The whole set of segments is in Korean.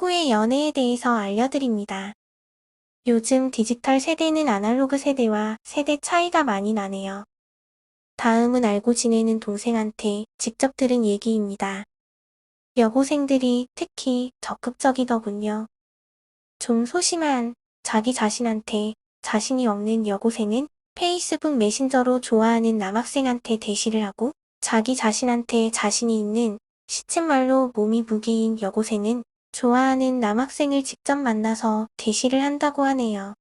호구의 연애에 대해서 알려드립니다. 요즘 디지털 세대는 아날로그 세대와 세대 차이가 많이 나네요. 다음은 알고 지내는 동생한테 직접 들은 얘기입니다. 여고생들이 특히 적극적이더군요. 좀 소심한 자기 자신한테 자신이 없는 여고생은 페이스북 메신저로 좋아하는 남학생한테 대시를 하고 자기 자신한테 자신이 있는 시쳇말로 몸이 무기인 여고생은 좋아하는 남학생을 직접 만나서 대시를 한다고 하네요.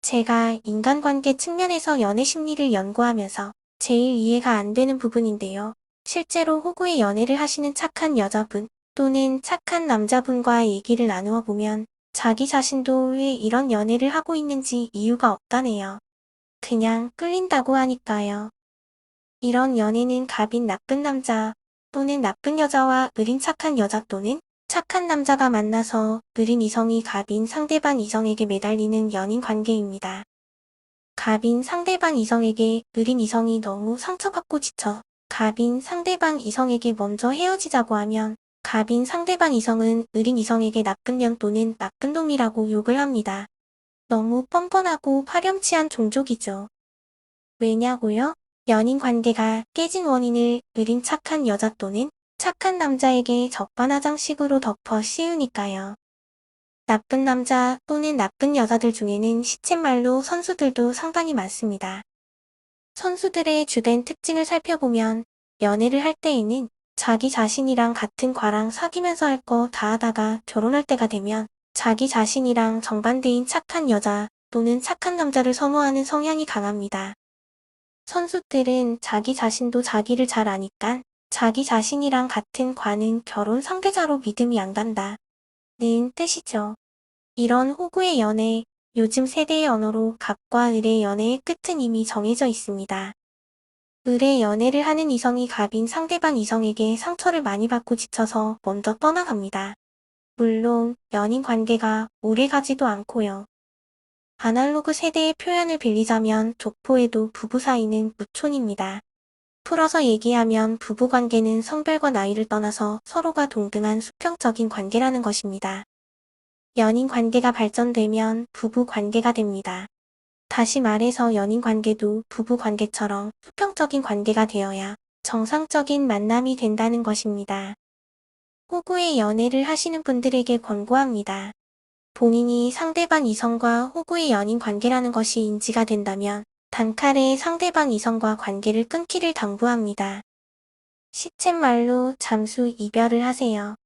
제가 인간관계 측면에서 연애 심리를 연구하면서 제일 이해가 안 되는 부분인데요. 실제로 호구의 연애를 하시는 착한 여자분 또는 착한 남자분과 얘기를 나누어 보면 자기 자신도 왜 이런 연애를 하고 있는지 이유가 없다네요. 그냥 끌린다고 하니까요. 이런 연애는 갑인 나쁜 남자 또는 나쁜 여자와 느린 착한 여자 또는 착한 남자가 만나서 느린 이성이 갑인 상대방 이성에게 매달리는 연인 관계입니다. 갑인 상대방 이성에게 느린 이성이 너무 상처받고 지쳐 갑인 상대방 이성에게 먼저 헤어지자고 하면 갑인 상대방 이성은 느린 이성에게 나쁜 년 또는 나쁜 놈이라고 욕을 합니다. 너무 뻔뻔하고 파렴치한 종족이죠. 왜냐고요? 연인 관계가 깨진 원인을 느린 착한 여자 또는 착한 남자에게 적반하장식으로 덮어 씌우니까요. 나쁜 남자 또는 나쁜 여자들 중에는 시쳇말로 선수들도 상당히 많습니다. 선수들의 주된 특징을 살펴보면 연애를 할 때에는 자기 자신이랑 같은 과랑 사귀면서 할 거 다 하다가 결혼할 때가 되면 자기 자신이랑 정반대인 착한 여자 또는 착한 남자를 선호하는 성향이 강합니다. 선수들은 자기 자신도 자기를 잘 아니까 자기 자신이랑 같은 과는 결혼 상대자로 믿음이 안 간다. 는 뜻이죠. 이런 호구의 연애, 요즘 세대의 언어로 갑과 을의 연애의 끝은 이미 정해져 있습니다. 을의 연애를 하는 이성이 갑인 상대방 이성에게 상처를 많이 받고 지쳐서 먼저 떠나갑니다. 물론 연인 관계가 오래 가지도 않고요. 아날로그 세대의 표현을 빌리자면 족보에도 부부 사이는 무촌입니다. 풀어서 얘기하면 부부관계는 성별과 나이를 떠나서 서로가 동등한 수평적인 관계라는 것입니다. 연인 관계가 발전되면 부부 관계가 됩니다. 다시 말해서 연인 관계도 부부 관계처럼 수평적인 관계가 되어야 정상적인 만남이 된다는 것입니다. 호구의 연애를 하시는 분들에게 권고합니다. 본인이 상대방 이성과 호구의 연인 관계라는 것이 인지가 된다면 단칼에 상대방 이성과 관계를 끊기를 당부합니다. 시쳇말로 잠수 이별을 하세요.